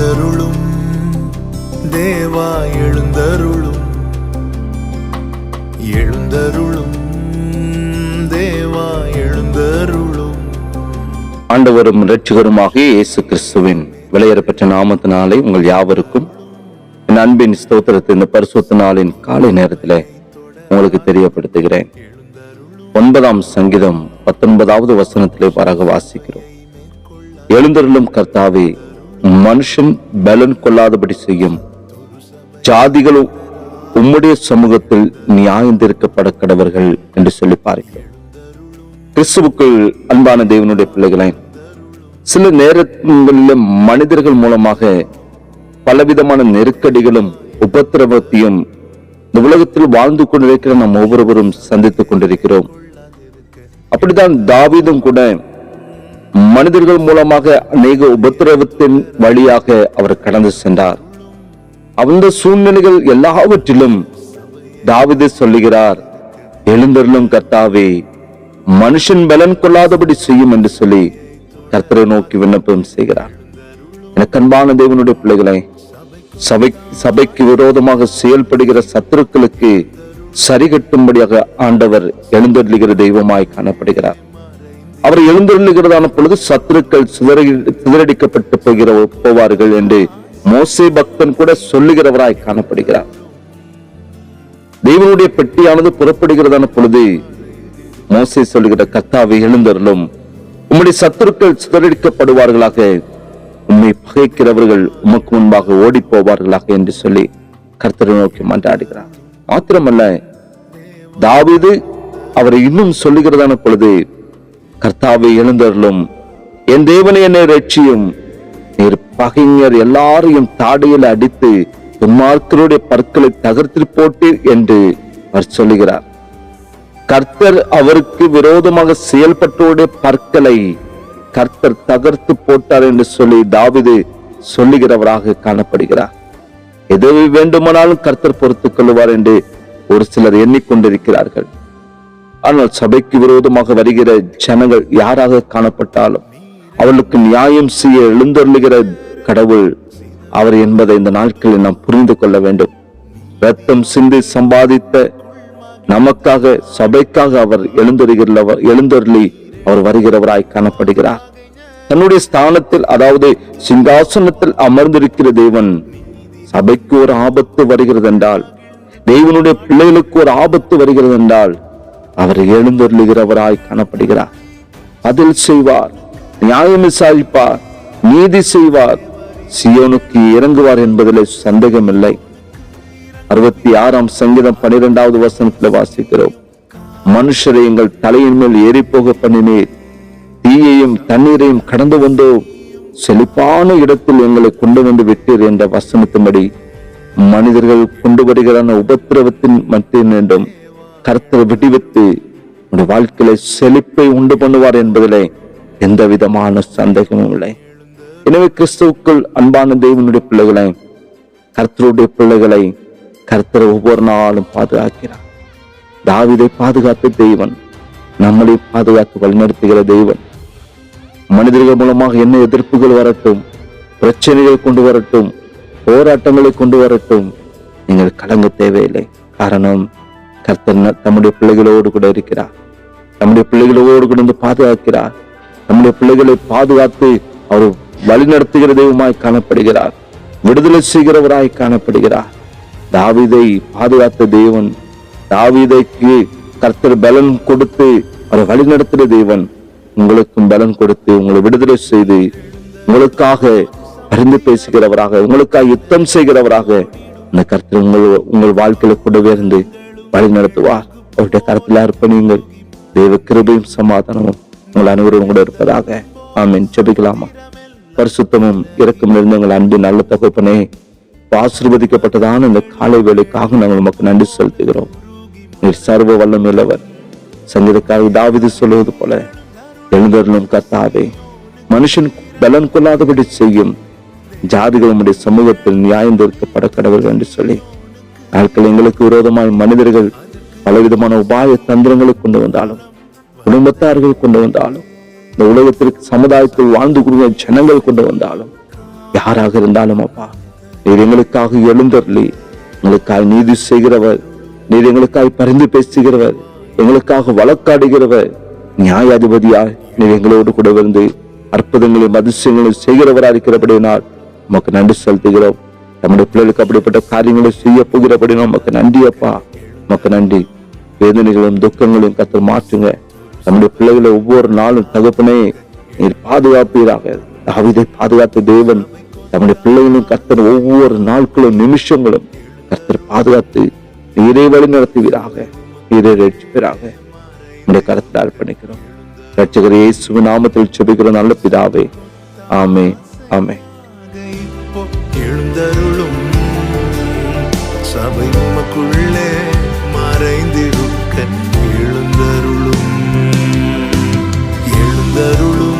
எழுந்தருளும். தேவா எழுந்தருளும். எழுந்தருளும். தேவா எழுந்தருளும். ஆண்டவரும் இரட்சகருமாகிய இயேசு கிறிஸ்துவின் விலையேறப்பெற்ற நாமத்தினாலே உங்கள் யாவருக்கும் என் அன்பின் ஸ்தோத்திரத்தை இந்த பரிசுத்த நாளின் காலை நேரத்தில் உங்களுக்கு தெரியப்படுத்துகிறேன். ஒன்பதாம் சங்கீதம் பத்தொன்பதாவது வசனத்திலே பரக வாசிக்கிறோம். எழுந்தருளும் கர்த்தாவே மனுஷன் பலன் கொள்ளாதபடி செய்யும். ஜாதிகளும் உம்முடைய சமூகத்தில் நியாயந்திருக்கப்பட கடவர்கள் என்று சொல்லி பாருங்கள். கிறிஸ்துவுக்குள் அன்பான தேவனுடைய பிள்ளைகளை சில நேரங்களில் மனிதர்கள் மூலமாக பலவிதமான நெருக்கடிகளும் உபத்திரவத்தையும் இந்த உலகத்தில் வாழ்ந்து கொண்டிருக்கிற நாம் ஒவ்வொருவரும் சந்தித்துக் கொண்டிருக்கிறோம். அப்படித்தான் தாவீதும் கூட மனிதர்கள் மூலமாக அநேக உபத்திரவத்தின் வழியாக அவர் கடந்து சென்றார். அந்த சூழ்நிலைகள் எல்லாவற்றிலும் தாவீது சொல்லுகிறார் எழுந்தருளும் கர்த்தாவே மனுஷன் பலன் கொள்ளாதபடி செய்யும் என்று சொல்லி கர்த்தரை நோக்கி விண்ணப்பம் செய்கிறார். எனக்கு அன்பான தேவனுடைய பிள்ளைகளை சபை சபைக்கு விரோதமாக செயல்படுகிற சத்துருக்களுக்கு சரிகட்டும்படியாக ஆண்டவர் எழுந்தருளுகிற தெய்வமாய் காணப்படுகிறார். அவர் எழுந்தருளுகிறதான பொழுது சத்துருக்கள் சிதறி சிதறடிக்கப்பட்டு போகிற போவார்கள் என்று மோசே பக்தன் கூட சொல்லுகிறவராய் காணப்படுகிறார். தெய்வனுடைய பெட்டியானது புறப்படுகிறதான பொழுது மோசே சொல்லுகிற கர்த்தாவை எழுந்தருளும். உம்முடைய சத்துருக்கள் சிதறடிக்கப்படுவார்களாக உண்மை பகைக்கிறவர்கள் உமக்கு முன்பாக ஓடி போவார்களாக என்று சொல்லி கர்த்தரை நோக்கி மன்றாடுகிறார். மாத்திரமல்ல தாவிது அவரை இன்னும் சொல்லுகிறதான பொழுது கர்த்தாவை எழுந்தருளும். என் தேவனை என்னை ரட்சியும். நீர் பகைஞர் எல்லாரையும் தாடையில் அடித்து துன்மார்க்கருடைய பற்களை தகர்த்து போட்டீர் என்று அவர் சொல்லுகிறார். கர்த்தர் அவருக்கு விரோதமாக செயல்பட்டோடைய பற்களை கர்த்தர் தகர்த்து போட்டார் என்று சொல்லி தாவிது சொல்லுகிறவராக காணப்படுகிறார். எதை வேண்டுமானாலும் கர்த்தர் பொறுத்துக் கொள்வார் என்று ஒரு சிலர் எண்ணிக்கொண்டிருக்கிறார்கள் ஆனால் சபைக்கு விரோதமாக வருகிற ஜனங்கள் யாராக காணப்பட்டாலும் அவளுக்கு நியாயம் செய்ய எழுந்தருளுகிற கடவுள் அவர் என்பதை இந்த நாட்களில் நாம் புரிந்து கொள்ள வேண்டும். ரத்தம் சிந்தி சம்பாதித்த நமக்காக சபைக்காக அவர் எழுந்தருகிறவர் எழுந்தருளி அவர் வருகிறவராய் காணப்படுகிறார். தன்னுடைய ஸ்தானத்தில் அதாவது சிங்காசனத்தில் அமர்ந்திருக்கிற தேவன் சபைக்கு ஒரு ஆபத்து வருகிறது என்றால் தேவனுடைய பிள்ளைகளுக்கு ஒரு ஆபத்து வருகிறது என்றால் அவர் எழுந்தருளுகிறவராய் காணப்படுகிறார். பதில் செய்வார் நியாயம் விசாரிப்பார் நீதி செய்வார். சியோனுக்கு இறங்குவார் என்பதில் சந்தேகமில்லை. அறுபத்தி ஆறாம் சங்கீதம் பன்னிரெண்டாவது வசனத்தில் வாசிக்கிறோம். மனுஷரை எங்கள் தலையின் மேல் ஏறி போக பண்ணினீர். தீயையும் தண்ணீரையும் கடந்து வந்தோம். செழிப்பான இடத்தில் எங்களை கொண்டு வந்து விட்டீர் என்ற வசனத்தின்படி மனிதர்கள் கொண்டு வருகிறான உபத்திரவத்தின் மத்திய வேண்டும் கருத்தை விடுவித்து உடைய வாழ்க்கையில செழிப்பை உண்டு பண்ணுவார் என்பதிலே எந்த விதமான சந்தேகமும் இல்லை. எனவே கிறிஸ்துவுக்குள் அன்பான தேவனுடைய பிள்ளைகளை கர்த்தருடைய பிள்ளைகளை கர்த்தர் ஒவ்வொரு நாளும் பாதுகாக்கிறார். தாவிதை பாதுகாத்த தெய்வன் நம்மளை பாதுகாத்து வழிநடத்துகிற தெய்வன் மனிதர்கள் மூலமாக என்ன எதிர்ப்புகள் வரட்டும் பிரச்சனைகள் கொண்டு வரட்டும் போராட்டங்களை கொண்டு வரட்டும் நீங்கள் கலங்க தேவையில்லை. காரணம் கர்த்தர் தம்முடைய பிள்ளைகளோடு கூட இருக்கிறார். நம்முடைய பிள்ளைகளோடு கூட இருந்து பாதுகாக்கிறார். நம்முடைய பிள்ளைகளை பாதுகாத்து அவர் வழிநடத்துகிற தெய்வமாய் காணப்படுகிறார். விடுதலை செய்கிறவராய் காணப்படுகிறார். தாவீதை பாதுகாத்த தேவன் தாவீதைக்கு கர்த்தர் பலன் கொடுத்து அவரை வழிநடத்துகிற தேவன் உங்களுக்கும் பலன் கொடுத்து உங்களை விடுதலை செய்து உங்களுக்காக அறிந்து பேசுகிறவராக உங்களுக்காக யுத்தம் செய்கிறவராக இந்த கர்த்தர் உங்கள் உங்கள் வாழ்க்கையில கூடவே இருந்து வழி நடத்துவார் அவருடைய கருத்தில் அர்ப்பணியுங்கள். தெய்வ கிருபையும் சமாதானமும் உங்கள் அனைவரும் கூட இருப்பதாக ஆமீன். ஜெபிக்கலாமா? பரிசுத்தமும் இறக்கம் நிறைந்த எங்கள் அன்பு நல்ல தகப்பனே ஆசிர்வதிக்கப்பட்டதான இந்த காலை வேலைக்காக நாங்கள் உமக்கு நன்றி செலுத்துகிறோம். நீர் சர்வ வல்லமையுள்ளவர் சங்கீதக்காரர் தாவிது சொல்லுவது போல எழுந்தருளும் கர்த்தாவே மனுஷன் பலன் கொள்ளாதபடி செய்யும் ஜாதிகள் உம்முடைய சமூகத்தில் நியாயம் தீர்க்கப்பட கடவுள் என்று சொல்லி நாட்கள் எங்களுக்கு விரோதமாய் மனிதர்கள் பலவிதமான உபாய தந்திரங்களை கொண்டு வந்தாலும் குடும்பத்தார்கள் கொண்டு வந்தாலும் இந்த உலகத்திற்கு சமுதாயத்தில் வாழ்ந்து கொடுங்க ஜனங்கள் கொண்டு வந்தாலும் யாராக இருந்தாலும் அப்பா நீர் எங்களுக்காக எழுந்தருளி எங்களுக்காய் நீதி செய்கிறவர் நீர் எங்களுக்காய் பரிந்து பேசுகிறவர் எங்களுக்காக வழக்காடுகிறவர் நியாயாதிபதியாய் நீர் எங்களோடு கூட வந்து அற்புதங்களையும் அதிசயங்களையும் செய்கிறவராக இருக்கிறபடினால் நமக்கு நன்றி செலுத்துகிறோம். நம்முடைய பிள்ளைகளுக்கு அப்படிப்பட்ட காரியங்களை செய்ய போகிறபடி நமக்கு நன்றி அப்பா நமக்கு நன்றி வேதனைகளும் துக்கங்களையும் கத்தர் மாற்றுங்க நம்முடைய பிள்ளைகளை ஒவ்வொரு நாளும் தகப்பனே நீர் பாதுகாப்பீராக தாவீதை பாதுகாத்த தேவன் நம்முடைய பிள்ளைகளும் கத்தர் ஒவ்வொரு நாட்களும் நிமிஷங்களும் கர்த்தர் பாதுகாத்து நீரை வழி நடத்துவீராக நீரை ரட்சிப்பீராக நம்முடைய கருத்தில் அர்ப்பணிக்கிறோம் ரட்சகர் இயேசுவின் நாமத்தில் செபிக்கிற நல்ல பிதாவே ஆமே ஆமே சபை உமக்குள்ளே மறைந்திருக்க எழுந்தருளும். எழுந்தருளும்.